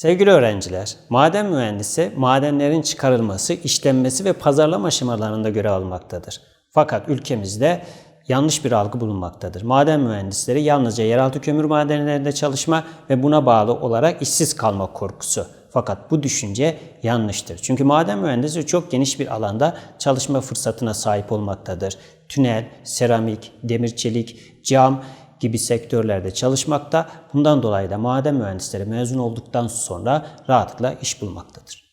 Sevgili öğrenciler, maden mühendisi madenlerin çıkarılması, işlenmesi ve pazarlama aşamalarında görev almaktadır. Fakat ülkemizde yanlış bir algı bulunmaktadır. Maden mühendisleri yalnızca yeraltı kömür madenlerinde çalışma ve buna bağlı olarak işsiz kalma korkusu. Fakat bu düşünce yanlıştır. Çünkü maden mühendisi çok geniş bir alanda çalışma fırsatına sahip olmaktadır. Tünel, seramik, demir çelik, cam gibi sektörlerde çalışmakta. Bundan dolayı da maden mühendisleri mezun olduktan sonra rahatlıkla iş bulmaktadır.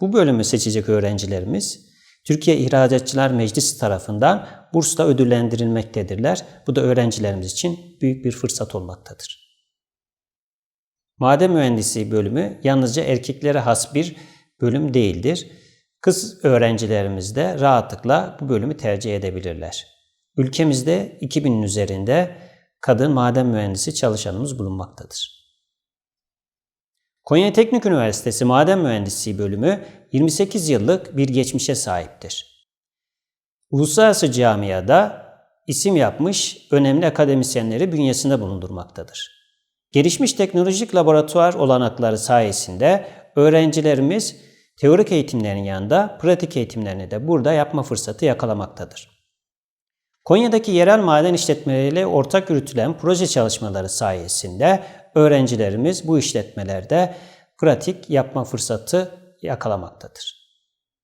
Bu bölümü seçecek öğrencilerimiz Türkiye İhracatçılar Meclisi tarafından bursla ödüllendirilmektedirler. Bu da öğrencilerimiz için büyük bir fırsat olmaktadır. Maden mühendisliği bölümü yalnızca erkeklere has bir bölüm değildir. Kız öğrencilerimiz de rahatlıkla bu bölümü tercih edebilirler. Ülkemizde 2000'in üzerinde kadın maden mühendisi çalışanımız bulunmaktadır. Konya Teknik Üniversitesi Maden Mühendisliği bölümü 28 yıllık bir geçmişe sahiptir. Uluslararası camiada isim yapmış önemli akademisyenleri bünyesinde bulundurmaktadır. Gelişmiş teknolojik laboratuvar olanakları sayesinde öğrencilerimiz teorik eğitimlerin yanında pratik eğitimlerini de burada yapma fırsatı yakalamaktadır. Konya'daki yerel maden işletmeleriyle ortak yürütülen proje çalışmaları sayesinde öğrencilerimiz bu işletmelerde pratik yapma fırsatı yakalamaktadır.